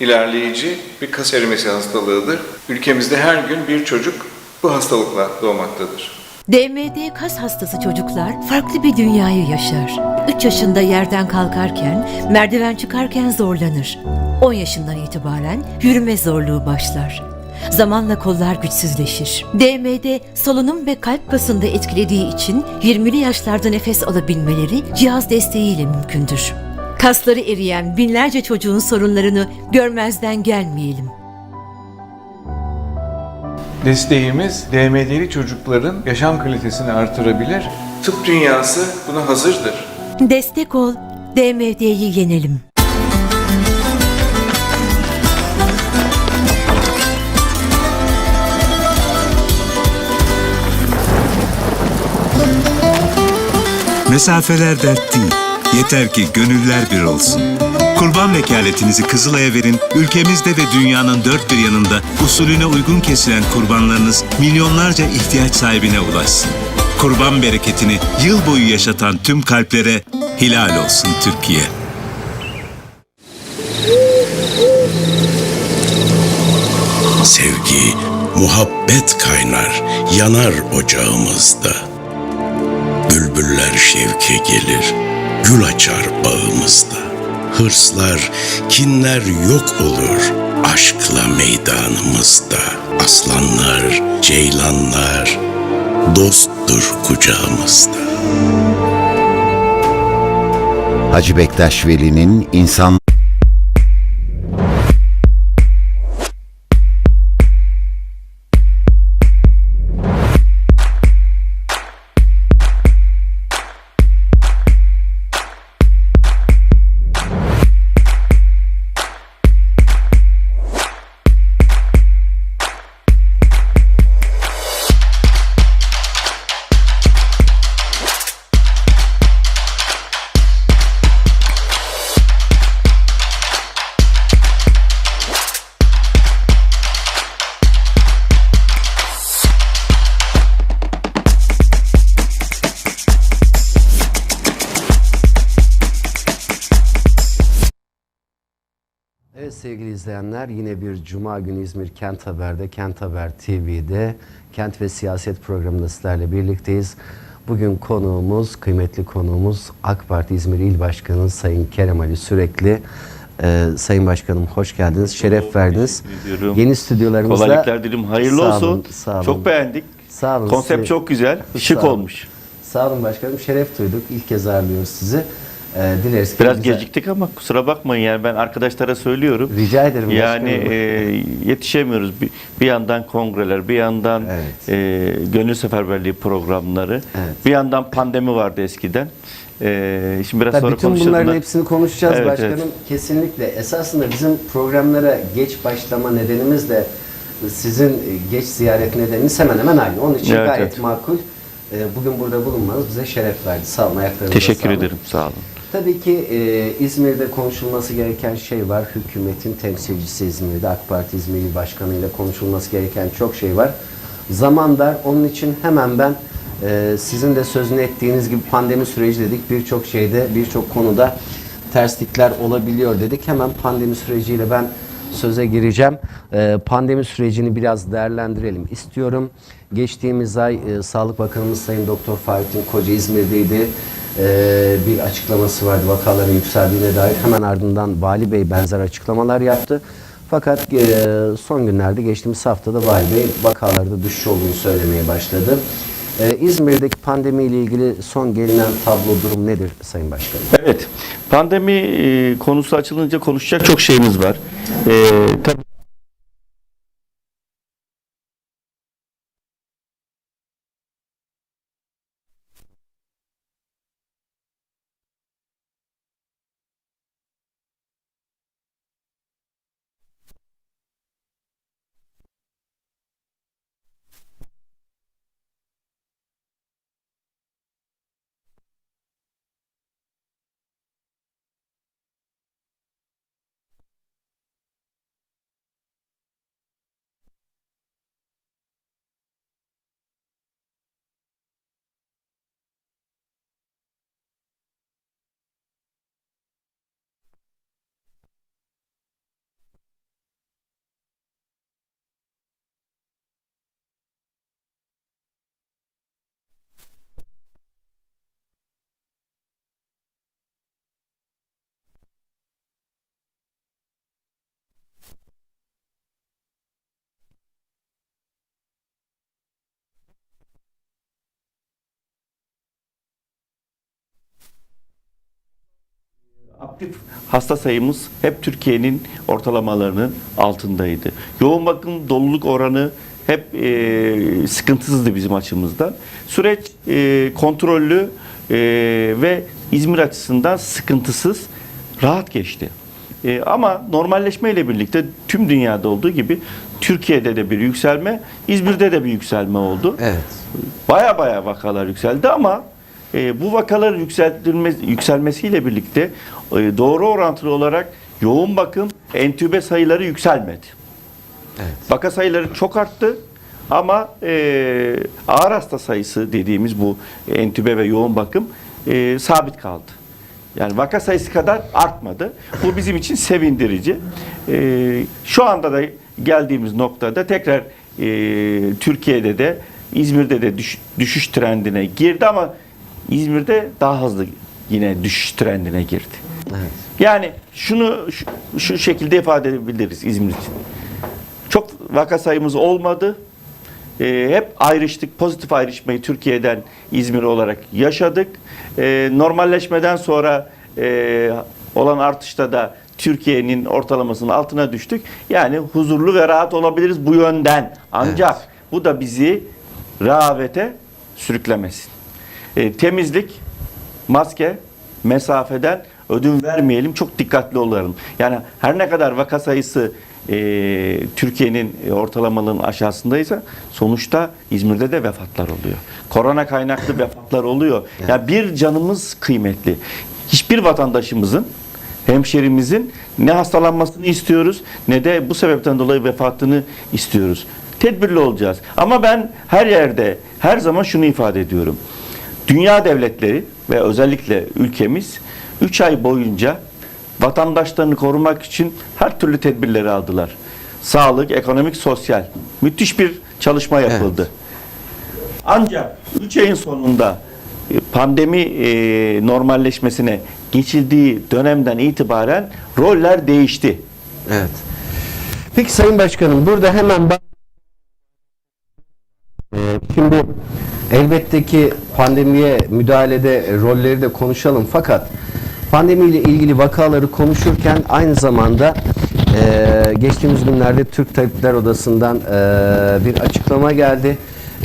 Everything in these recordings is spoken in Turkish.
ilerleyici bir kas erimesi hastalığıdır. Ülkemizde her gün bir çocuk bu hastalıkla doğmaktadır. DMD kas hastası çocuklar farklı bir dünyayı yaşar. 3 yaşında yerden kalkarken, merdiven çıkarken zorlanır. 10 yaşından itibaren yürüme zorluğu başlar. Zamanla kollar güçsüzleşir. DMD solunum ve kalp basında etkilediği için 20'li yaşlarda nefes alabilmeleri cihaz desteğiyle mümkündür. Kasları eriyen binlerce çocuğun sorunlarını görmezden gelmeyelim. Desteğimiz DMD'li çocukların yaşam kalitesini artırabilir. Tıp dünyası buna hazırdır. Destek ol, DMD'yi yenelim. Mesafeler dert değil. Yeter ki gönüller bir olsun. Kurban vekaletinizi Kızılay'a verin. Ülkemizde ve dünyanın dört bir yanında usulüne uygun kesilen kurbanlarınız milyonlarca ihtiyaç sahibine ulaşsın. Kurban bereketini yıl boyu yaşatan tüm kalplere hilal olsun Türkiye. Sevgi, muhabbet kaynar, yanar ocağımızda. Bülbüller şevke gelir, gül açar bağımızda. Hırslar, kinler yok olur aşkla meydanımızda. Aslanlar, ceylanlar, dosttur kucağımızda. Hacı Bektaş Veli'nin insan izleyenler yine bir Cuma günü İzmir Kent Haber'de, Kent Haber TV'de Kent ve Siyaset programında sizlerle birlikteyiz. Bugün konuğumuz, kıymetli konuğumuz AK Parti İzmir İl Başkanı Sayın Kerem Ali Sürekli. Ee, Sayın Başkanım hoş geldiniz, şeref verdiniz. Yeni stüdyolarımızda... Kolaylıklar dilerim. Hayırlı Sağ olsun. olun, sağ olun. Çok beğendik. Sağ olun. Konsept Sizi- çok güzel. Şık olmuş. Sağ olun başkanım, şeref duyduk. İlk kez ağırlıyoruz sizi. Ee, dileriz ki Biraz bize- geciktik ama kusura bakmayın yani ben arkadaşlara söylüyorum. Rica ederim Yani e, yetişemiyoruz. Bir, bir yandan kongreler, bir yandan Evet. e, gönül seferberliği programları. Evet. Bir yandan pandemi vardı eskiden. E, şimdi biraz Tabii sonra bütün bunların da. hepsini konuşacağız Evet, başkanım. evet. Kesinlikle. Esasında bizim programlara geç başlama nedenimiz de sizin geç ziyaret nedeniniz hemen hemen aynı. Onun için Evet, gayet evet. makul. Ee, Bugün burada bulunmanız bize şeref verdi. Sağ olun. Ayaklarınıza Teşekkür sağlık. ederim. Sağ olun. Tabii ki e, İzmir'de konuşulması gereken şey var. Hükümetin temsilcisi İzmir'de, AK Parti İzmir Başkanı ile konuşulması gereken çok şey var. Zaman dar. Onun için hemen ben e, sizin de sözünü ettiğiniz gibi pandemi süreci dedik. Birçok şeyde, birçok konuda terslikler olabiliyor dedik. Hemen pandemi süreciyle ben söze gireceğim. E, pandemi sürecini biraz değerlendirelim istiyorum. Geçtiğimiz ay e, Sağlık Bakanımız Sayın Doktor Fahrettin Koca İzmir'deydi. E, bir açıklaması vardı vakaların yükseldiğine dair. Hemen ardından Vali Bey benzer açıklamalar yaptı. Fakat e, son günlerde geçtiğimiz haftada Vali Bey vakalarda düşüş olduğunu söylemeye başladı. E, İzmir'deki pandemiyle ilgili son gelinen tablo durum nedir Sayın Başkanım? Evet. Pandemi e, konusu açılınca konuşacak çok şeyimiz var. E, tabii aktif hasta sayımız hep Türkiye'nin ortalamalarının altındaydı. Yoğun bakım doluluk oranı hep e, sıkıntısızdı bizim açımızdan. Süreç e, kontrollü e, ve İzmir açısından sıkıntısız, rahat geçti. E, ama normalleşme ile birlikte tüm dünyada olduğu gibi Türkiye'de de bir yükselme, İzmir'de de bir yükselme oldu. Evet. Baya baya vakalar yükseldi ama e, bu vakaların yükseltilmesi, yükselmesiyle birlikte e, doğru orantılı olarak yoğun bakım entübe sayıları yükselmedi. Evet. Vaka sayıları çok arttı ama e, ağır hasta sayısı dediğimiz bu entübe ve yoğun bakım e, sabit kaldı. Yani vaka sayısı kadar artmadı. Bu bizim için sevindirici. E, şu anda da geldiğimiz noktada tekrar e, Türkiye'de de İzmir'de de düş- düşüş trendine girdi ama İzmir'de daha hızlı yine düşüş trendine girdi. Evet. Yani şunu şu, şu şekilde ifade edebiliriz İzmir için. Çok vaka sayımız olmadı. Ee, hep ayrıştık, pozitif ayrışmayı Türkiye'den İzmir olarak yaşadık. Ee, normalleşmeden sonra e, olan artışta da Türkiye'nin ortalamasının altına düştük. Yani huzurlu ve rahat olabiliriz bu yönden. Ancak bu da bizi rehavete sürüklemesin. Ee, temizlik, maske, mesafeden ödün vermeyelim. Çok dikkatli olalım. Yani her ne kadar vaka sayısı e, Türkiye'nin e, ortalamalığının aşağısındaysa sonuçta İzmir'de de vefatlar oluyor. Korona kaynaklı vefatlar oluyor. Ya yani bir canımız kıymetli. Hiçbir vatandaşımızın hemşerimizin ne hastalanmasını istiyoruz ne de bu sebepten dolayı vefatını istiyoruz. Tedbirli olacağız. Ama ben her yerde her zaman şunu ifade ediyorum. Dünya devletleri ve özellikle ülkemiz 3 ay boyunca vatandaşlarını korumak için her türlü tedbirleri aldılar. Sağlık, ekonomik, sosyal. Müthiş bir çalışma yapıldı. Ancak 3 ayın sonunda e, pandemi e, normalleşmesine geçildiği dönemden itibaren roller değişti. Evet. Peki Sayın Başkanım burada hemen bak Ee, Şimdi elbette ki pandemiye müdahalede rolleri de konuşalım fakat pandemiyle ilgili vakaları konuşurken aynı zamanda e, geçtiğimiz günlerde Türk Tabipler Odası'ndan e, bir açıklama geldi.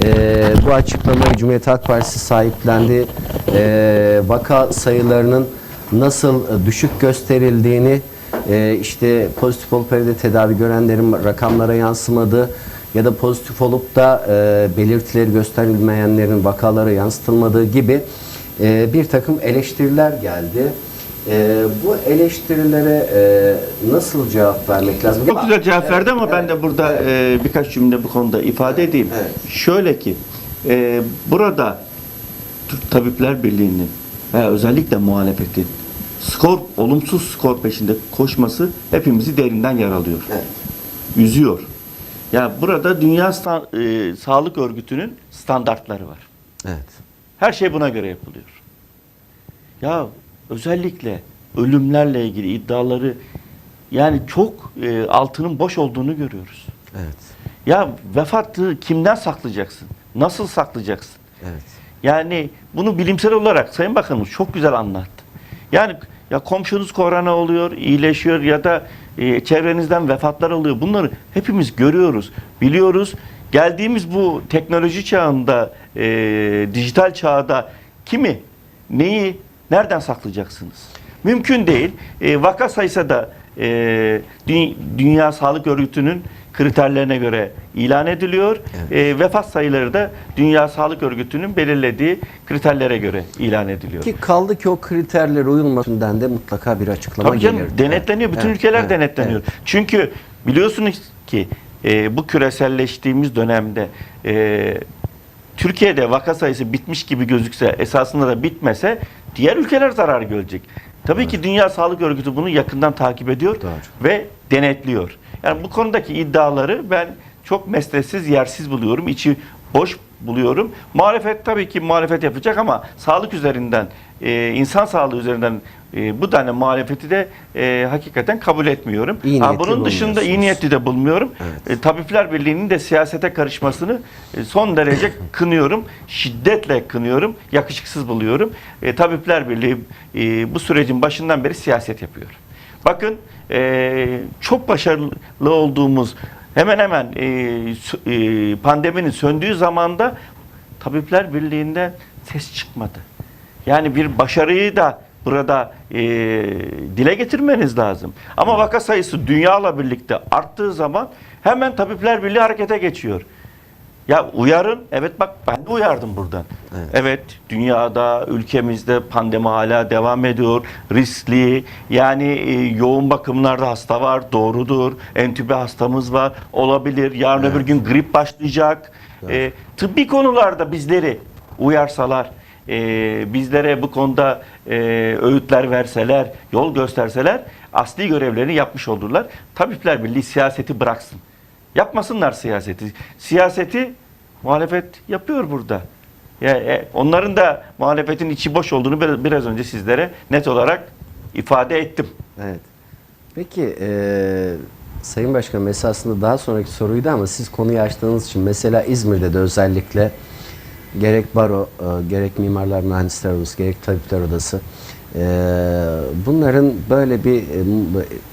E, bu açıklamayı Cumhuriyet Halk Partisi sahiplendi. E, vaka sayılarının nasıl düşük gösterildiğini e, işte pozitif olup evde tedavi görenlerin rakamlara yansımadığı ya da pozitif olup da e, belirtileri gösterilmeyenlerin vakalara yansıtılmadığı gibi e, bir takım eleştiriler geldi. E, bu eleştirilere e, nasıl cevap vermek lazım? Çok güzel cevap verdi ama ben de burada e, birkaç cümle bu konuda ifade edeyim. Evet. Şöyle ki e, burada Türk Tabipler Birliği'nin ve özellikle muhalefetin skor olumsuz skor peşinde koşması hepimizi derinden yaralıyor. Evet. Üzüyor. Ya burada Dünya Sta- e, Sağlık Örgütü'nün standartları var. Evet. Her şey buna göre yapılıyor. Ya özellikle ölümlerle ilgili iddiaları yani çok e, altının boş olduğunu görüyoruz. Evet. Ya vefatı kimden saklayacaksın? Nasıl saklayacaksın? Evet. Yani bunu bilimsel olarak Sayın Bakanımız çok güzel anlattı. Yani ya komşunuz korona oluyor, iyileşiyor ya da e, çevrenizden vefatlar oluyor. Bunları hepimiz görüyoruz, biliyoruz. Geldiğimiz bu teknoloji çağında, e, dijital çağda kimi, neyi, nereden saklayacaksınız? Mümkün değil. E, vaka sayısı da e, Dü- Dünya Sağlık Örgütü'nün kriterlerine göre ilan ediliyor. E, vefat sayıları da Dünya Sağlık Örgütü'nün belirlediği kriterlere göre ilan ediliyor. Ki kaldı ki o kriterlere uyulmasından de mutlaka bir açıklama Tabii canım gelir. denetleniyor. Bütün Evet, ülkeler evet, denetleniyor. evet. Çünkü biliyorsunuz ki e, bu küreselleştiğimiz dönemde e, Türkiye'de vaka sayısı bitmiş gibi gözükse esasında da bitmese diğer ülkeler zarar görecek. Tabii ki Dünya Sağlık Örgütü bunu yakından takip ediyor Doğru. ve denetliyor. Yani bu konudaki iddiaları ben çok mesnetsiz, yersiz buluyorum. İçi boş buluyorum. Muhalefet tabii ki muhalefet yapacak ama sağlık üzerinden e, insan sağlığı üzerinden e, bu tane muhalefeti de e, hakikaten kabul etmiyorum. İyi Ha, bunun dışında iyi niyetli de bulmuyorum. E, Tabipler Birliği'nin de siyasete karışmasını e, son derece kınıyorum. Şiddetle kınıyorum. Yakışıksız buluyorum. E, Tabipler Birliği e, bu sürecin başından beri siyaset yapıyor. Bakın e, çok başarılı olduğumuz hemen hemen e, e, pandeminin söndüğü zamanda Tabipler Birliği'nden ses çıkmadı. Yani bir başarıyı da burada e, dile getirmeniz lazım. Ama vaka sayısı dünyayla birlikte arttığı zaman hemen Tabipler Birliği harekete geçiyor. Ya uyarın. Evet bak ben de uyardım buradan. Evet. dünyada, ülkemizde pandemi hala devam ediyor. Riskli. Yani e, yoğun bakımlarda hasta var. Doğrudur. Entübe hastamız var. Olabilir. Yarın öbür gün grip başlayacak. E, tıbbi konularda bizleri uyarsalar, e, bizlere bu konuda e, öğütler verseler, yol gösterseler asli görevlerini yapmış olurlar. Tabipler Birliği siyaseti bıraksın. Yapmasınlar siyaseti. Siyaseti muhalefet yapıyor burada. Ya, e, onların da muhalefetin içi boş olduğunu bir- biraz önce sizlere net olarak ifade ettim. Evet. Peki eee, Sayın Başkanım esasında daha sonraki soruydu ama siz konuyu açtığınız için mesela İzmir'de de özellikle gerek baro, e, gerek mimarlar mühendisler odası, gerek tabipler odası eee, bunların böyle bir e,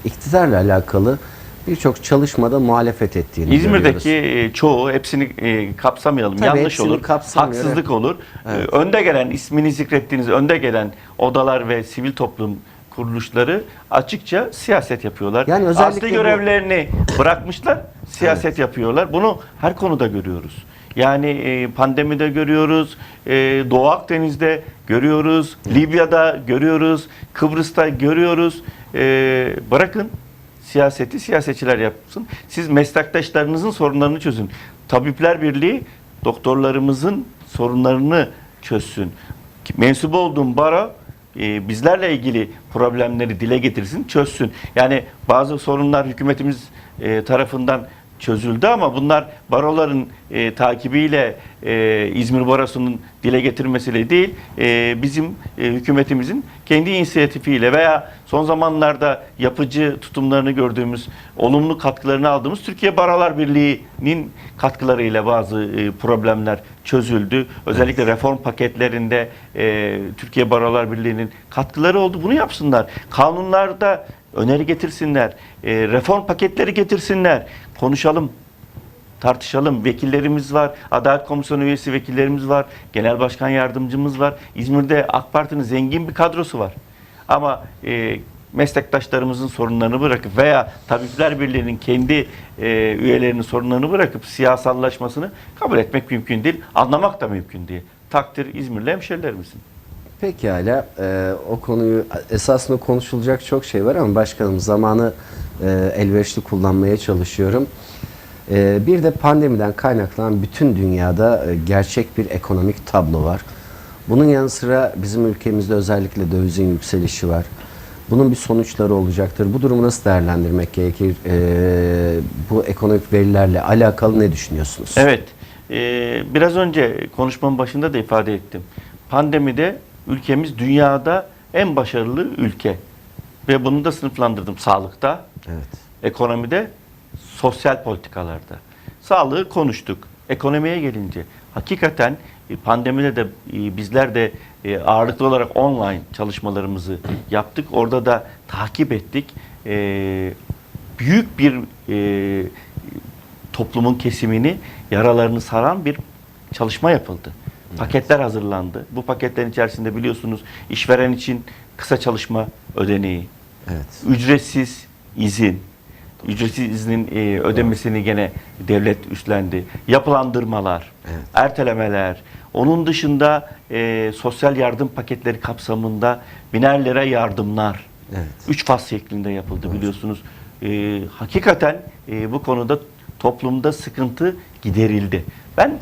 iktidarla alakalı birçok çalışmada muhalefet ettiğini İzmir'deki görüyoruz. e, çoğu hepsini e, kapsamayalım. Tabii Yanlış hepsini olur. Haksızlık olur. E, önde gelen ismini zikrettiğiniz önde gelen odalar ve sivil toplum kuruluşları açıkça siyaset yapıyorlar. Yani özellikle Asli bu- görevlerini bırakmışlar, siyaset yapıyorlar. Bunu her konuda görüyoruz. Yani e, pandemide görüyoruz, e, Doğu Akdeniz'de görüyoruz, Libya'da görüyoruz, Kıbrıs'ta görüyoruz. E, bırakın siyaseti siyasetçiler yapsın. Siz meslektaşlarınızın sorunlarını çözün. Tabipler Birliği doktorlarımızın sorunlarını çözsün. Mensup olduğum bara e, bizlerle ilgili problemleri dile getirsin, çözsün. Yani bazı sorunlar hükümetimiz e, tarafından çözüldü ama bunlar baroların e, takibiyle e, İzmir Barosu'nun dile getirmesiyle değil, e, bizim e, hükümetimizin kendi inisiyatifiyle veya son zamanlarda yapıcı tutumlarını gördüğümüz, olumlu katkılarını aldığımız Türkiye Barolar Birliği'nin katkılarıyla bazı e, problemler çözüldü. Özellikle reform paketlerinde e, Türkiye Barolar Birliği'nin katkıları oldu. Bunu yapsınlar. Kanunlarda öneri getirsinler. E, reform paketleri getirsinler. Konuşalım tartışalım. Vekillerimiz var. Adalet Komisyonu üyesi vekillerimiz var. Genel Başkan Yardımcımız var. İzmir'de AK Parti'nin zengin bir kadrosu var. Ama e, meslektaşlarımızın sorunlarını bırakıp veya Tabipler Birliği'nin kendi e, üyelerinin sorunlarını bırakıp siyasallaşmasını kabul etmek mümkün değil. Anlamak da mümkün değil. Takdir İzmirli hemşerilerimizin. Pekala. Ee, o konuyu esasında konuşulacak çok şey var ama başkanım zamanı e, elverişli kullanmaya çalışıyorum. Ee, bir de pandemiden kaynaklanan bütün dünyada e, gerçek bir ekonomik tablo var. Bunun yanı sıra bizim ülkemizde özellikle dövizin yükselişi var. Bunun bir sonuçları olacaktır. Bu durumu nasıl değerlendirmek gerekir? Ee, bu ekonomik verilerle alakalı ne düşünüyorsunuz? Evet. Ee, biraz önce konuşmamın başında da ifade ettim. Pandemide ülkemiz dünyada en başarılı ülke. Ve bunu da sınıflandırdım. Sağlıkta, Evet. ekonomide, sosyal politikalarda. Sağlığı konuştuk. Ekonomiye gelince hakikaten e, pandemide de e, bizler de e, ağırlıklı olarak online çalışmalarımızı yaptık. Orada da takip ettik. Büyük bir toplumun kesimini yaralarını saran bir çalışma yapıldı. Paketler hazırlandı. Bu paketlerin içerisinde biliyorsunuz işveren için kısa çalışma ödeneği, Evet. ücretsiz izin, ücretsiz iznin e, ödemesini gene devlet üstlendi. Yapılandırmalar, Evet. ertelemeler, onun dışında e, sosyal yardım paketleri kapsamında biner lira yardımlar. Evet. Üç faz şeklinde yapıldı biliyorsunuz. E, hakikaten e, bu konuda toplumda sıkıntı giderildi. Ben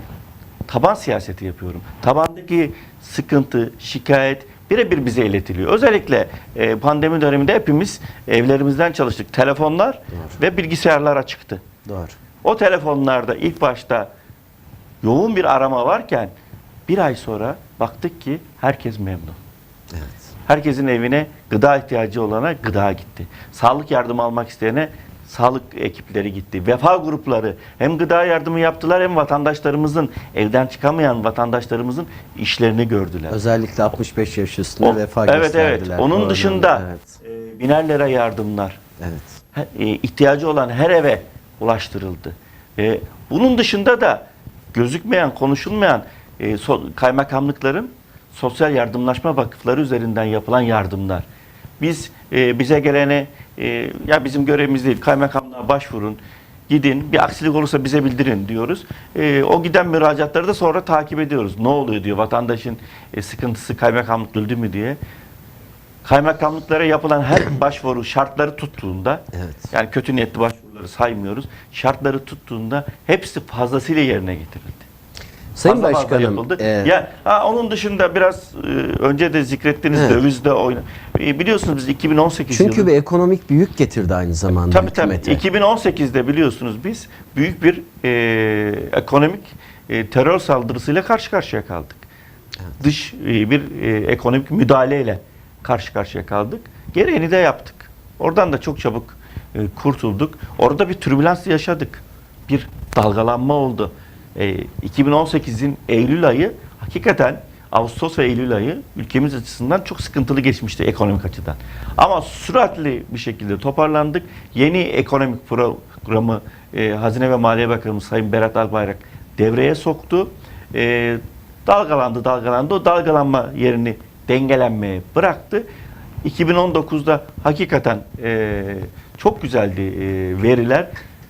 taban siyaseti yapıyorum. Tabandaki sıkıntı, şikayet birebir bize iletiliyor. Özellikle e, pandemi döneminde hepimiz evlerimizden çalıştık. Telefonlar ve bilgisayarlar açıktı. Doğru. O telefonlarda ilk başta yoğun bir arama varken bir ay sonra baktık ki herkes memnun. Herkesin evine gıda ihtiyacı olana gıda gitti. Sağlık yardımı almak isteyene sağlık ekipleri gitti. Vefa grupları hem gıda yardımı yaptılar hem vatandaşlarımızın evden çıkamayan vatandaşlarımızın işlerini gördüler. Özellikle 65 yaş üstünde O- vefa evet gösterdiler. evet. Onun Doğru, dışında Evet. e, biner lira yardımlar evet. e, ihtiyacı olan her eve ulaştırıldı. E, bunun dışında da gözükmeyen, konuşulmayan e, so- kaymakamlıkların sosyal yardımlaşma vakıfları üzerinden yapılan yardımlar. Biz e, bize gelene e, ya bizim görevimiz değil kaymakamlığa başvurun gidin bir aksilik olursa bize bildirin diyoruz. E, o giden müracaatları da sonra takip ediyoruz. Ne oluyor diyor vatandaşın e, sıkıntısı kaymakamlık öldü mü diye. Kaymakamlıklara yapılan her başvuru şartları tuttuğunda Evet. yani kötü niyetli başvuruları saymıyoruz. Şartları tuttuğunda hepsi fazlasıyla yerine getirildi. Sayın Fazla fazla Başkanım, yapıldı. e, ya ha, onun dışında biraz e, önce de zikrettiniz Evet. dövizde oyna. E, biliyorsunuz biz 2018 çünkü yılı bir ekonomik büyük getirdi aynı zamanda Tabii tabii. hükümete. 2018'de biliyorsunuz biz büyük bir e, ekonomik e, terör saldırısıyla karşı karşıya kaldık. Dış e, bir e, ekonomik müdahaleyle karşı karşıya kaldık. Gereğini de yaptık. Oradan da çok çabuk e, kurtulduk. Orada bir türbülans yaşadık. Bir dalgalanma oldu. E, 2018'in Eylül ayı hakikaten Ağustos ve Eylül ayı ülkemiz açısından çok sıkıntılı geçmişti ekonomik açıdan. Ama süratli bir şekilde toparlandık. Yeni ekonomik programı e, Hazine ve Maliye Bakanımız Sayın Berat Albayrak devreye soktu. E, dalgalandı dalgalandı. O dalgalanma yerini dengelenmeye bıraktı. 2019'da hakikaten e, çok güzeldi e, veriler.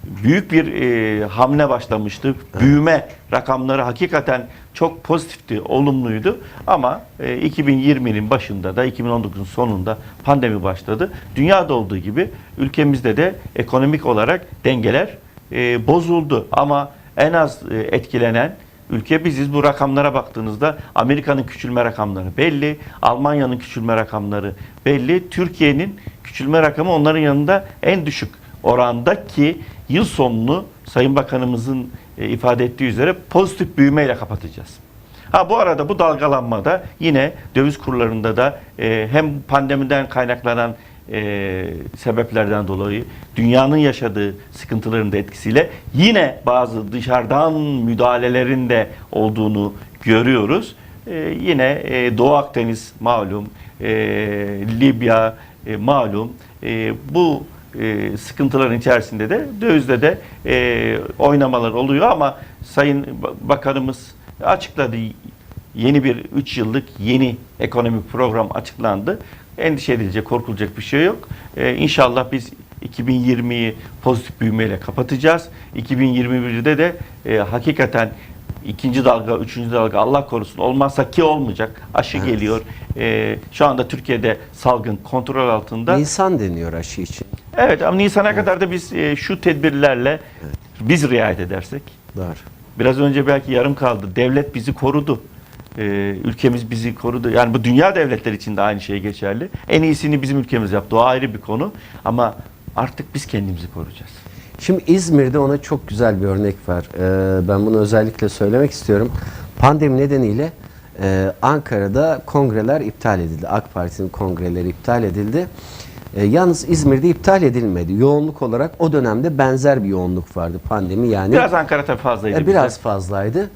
Büyük bir e, hamle başlamıştı. Büyüme rakamları hakikaten çok pozitifti, olumluydu. Ama e, 2020'nin başında da 2019'un sonunda pandemi başladı. Dünyada olduğu gibi ülkemizde de ekonomik olarak dengeler e, bozuldu. Ama en az e, etkilenen ülke biziz. Bu rakamlara baktığınızda Amerika'nın küçülme rakamları belli, Almanya'nın küçülme rakamları belli. Türkiye'nin küçülme rakamı onların yanında en düşük oranda ki yıl sonunu Sayın Bakanımızın e, ifade ettiği üzere pozitif büyümeyle kapatacağız. Ha bu arada bu dalgalanmada yine döviz kurlarında da e, hem pandemiden kaynaklanan e, sebeplerden dolayı dünyanın yaşadığı sıkıntıların da etkisiyle yine bazı dışarıdan müdahalelerin de olduğunu görüyoruz. E, yine e, Doğu Akdeniz malum, e, Libya e, malum. E, bu e, sıkıntıların içerisinde de dövizde de e, oynamalar oluyor ama Sayın Ba- Bakanımız açıkladı yeni bir 3 yıllık yeni ekonomik program açıklandı. Endişe edilecek, korkulacak bir şey yok. Ee, inşallah biz 2020'yi pozitif büyümeyle kapatacağz. 2021'de de e, hakikaten ikinci dalga, üçüncü dalga Allah korusun olmazsa ki olmayacak. Aşı geliyor. Ee, şu anda Türkiye'de salgın kontrol altında. Nisan deniyor aşı için. Evet ama Nisan'a kadar da biz e, şu tedbirlerle biz riayet edersek Doğru. Biraz önce belki yarım kaldı. Devlet bizi korudu. Ee, ülkemiz bizi korudu. Yani bu dünya devletleri için de aynı şey geçerli. En iyisini bizim ülkemiz yaptı. O ayrı bir konu. Ama artık biz kendimizi koruyacağız. Şimdi İzmir'de ona çok güzel bir örnek var. Ee, ben bunu özellikle söylemek istiyorum. Pandemi nedeniyle e, Ankara'da kongreler iptal edildi. AK Parti'nin kongreleri iptal edildi. E, yalnız İzmir'de iptal edilmedi. Yoğunluk olarak o dönemde benzer bir yoğunluk vardı pandemi yani. Biraz Ankara tabii fazlaydı. E, bize. biraz fazlaydı.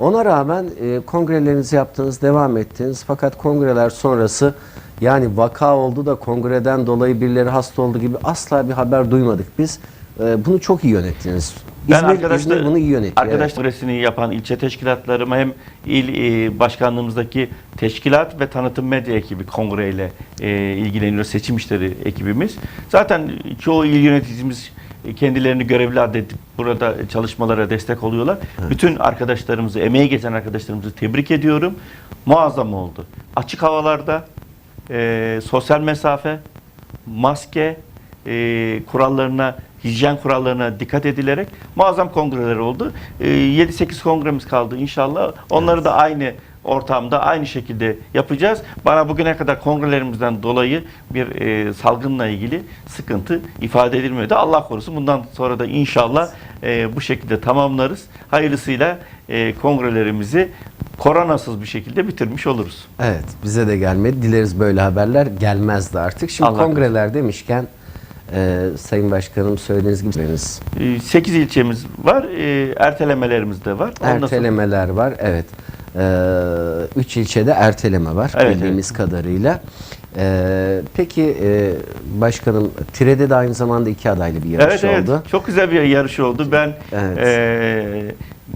Ona rağmen e, kongrelerinizi yaptınız, devam ettiniz. Fakat kongreler sonrası yani vaka oldu da kongreden dolayı birileri hasta oldu gibi asla bir haber duymadık biz. E, bunu çok iyi yönettiniz. Ben arkadaşlar, İzmir bunu iyi yönetti. Arkadaş kongresini yapan ilçe teşkilatlarıma hem il e, başkanlığımızdaki teşkilat ve tanıtım medya ekibi kongreyle e, ilgileniyor. Seçim işleri ekibimiz. Zaten çoğu il yöneticimiz kendilerini görevli addedip burada çalışmalara destek oluyorlar. Bütün arkadaşlarımızı, emeği geçen arkadaşlarımızı tebrik ediyorum. Muazzam oldu. Açık havalarda e, sosyal mesafe, maske e, kurallarına, hijyen kurallarına dikkat edilerek muazzam kongreler oldu. E, 7-8 kongremiz kaldı inşallah. Onları da aynı ortamda aynı şekilde yapacağız. Bana bugüne kadar kongrelerimizden dolayı bir e, salgınla ilgili sıkıntı ifade edilmedi. Allah korusun bundan sonra da inşallah e, bu şekilde tamamlarız. Hayırlısıyla e, kongrelerimizi koronasız bir şekilde bitirmiş oluruz. Evet, bize de gelmedi. Dileriz böyle haberler gelmezdi artık. Şimdi Allah kongreler demişken e, Sayın Başkanım söylediğiniz gibi biriniz 8 ilçemiz var, e, ertelemelerimiz de var. Ondan sonra- ertelemeler var. Evet. E, üç ilçede erteleme var Evet, bildiğimiz kadarıyla. E, peki e, Başkanım Tire'de de aynı zamanda iki adaylı bir yarış Evet evet oldu. çok güzel bir yarış oldu. Ben Evet. eee,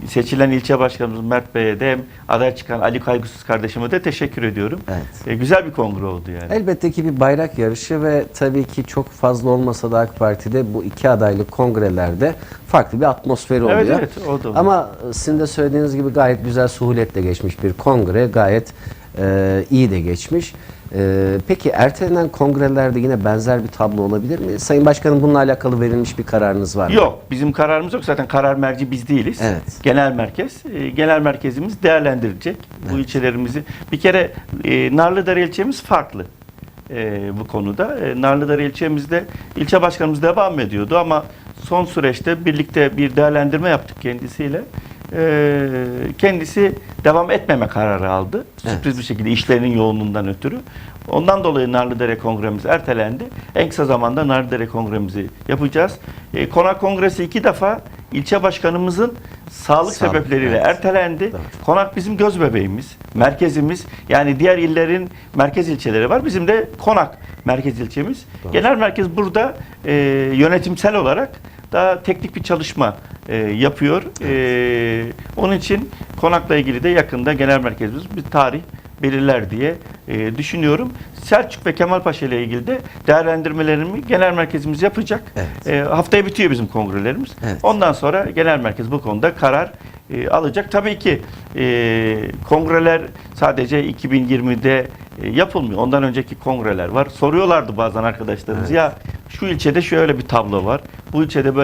seçilen ilçe başkanımız Mert Bey'e de hem aday çıkan Ali Kaygısız kardeşime de teşekkür ediyorum. Evet. E, güzel bir kongre oldu yani. Elbette ki bir bayrak yarışı ve tabii ki çok fazla olmasa da AK Parti'de bu iki adaylı kongrelerde farklı bir atmosferi oluyor. Evet, evet, o da oluyor. Ama sizin de söylediğiniz gibi gayet güzel suhuletle geçmiş bir kongre. Gayet e, iyi de geçmiş. E, peki ertelenen kongrelerde yine benzer bir tablo olabilir mi? Sayın Başkanım bununla alakalı verilmiş bir kararınız var mı? Yok bizim kararımız yok zaten karar merci biz değiliz. Evet. Genel merkez. E, genel merkezimiz değerlendirecek bu ilçelerimizi. Bir kere e, Narlıdere ilçemiz farklı. e, bu konuda. E, Narlıdere ilçemizde ilçe başkanımız devam ediyordu ama son süreçte birlikte bir değerlendirme yaptık kendisiyle. E, kendisi devam etmeme kararı aldı. Sürpriz bir şekilde işlerinin yoğunluğundan ötürü. Ondan dolayı Narlıdere Kongremiz ertelendi. En kısa zamanda Narlıdere Kongremizi yapacağız. E, Konak Kongresi iki defa ilçe başkanımızın sağlık, Sağlık, sebepleriyle evet. ertelendi. Doğru. Konak bizim göz bebeğimiz, merkezimiz. Yani diğer illerin merkez ilçeleri var. Bizim de Konak merkez ilçemiz. Genel merkez burada e, yönetimsel olarak daha teknik bir çalışma e, yapıyor. E, onun için Konak'la ilgili de yakında genel merkezimiz bir tarih belirler diye e, düşünüyorum. Selçuk ve Kemalpaşa ile ilgili de değerlendirmelerimi genel merkezimiz yapacak. Evet. E, haftaya bitiyor bizim kongrelerimiz. Evet. Ondan sonra genel merkez bu konuda karar e, alacak. Tabii ki e, kongreler sadece 2020'de e, yapılmıyor. Ondan önceki kongreler var. Soruyorlardı bazen arkadaşlarımız ya şu ilçede şöyle bir tablo var. Bu ilçede böyle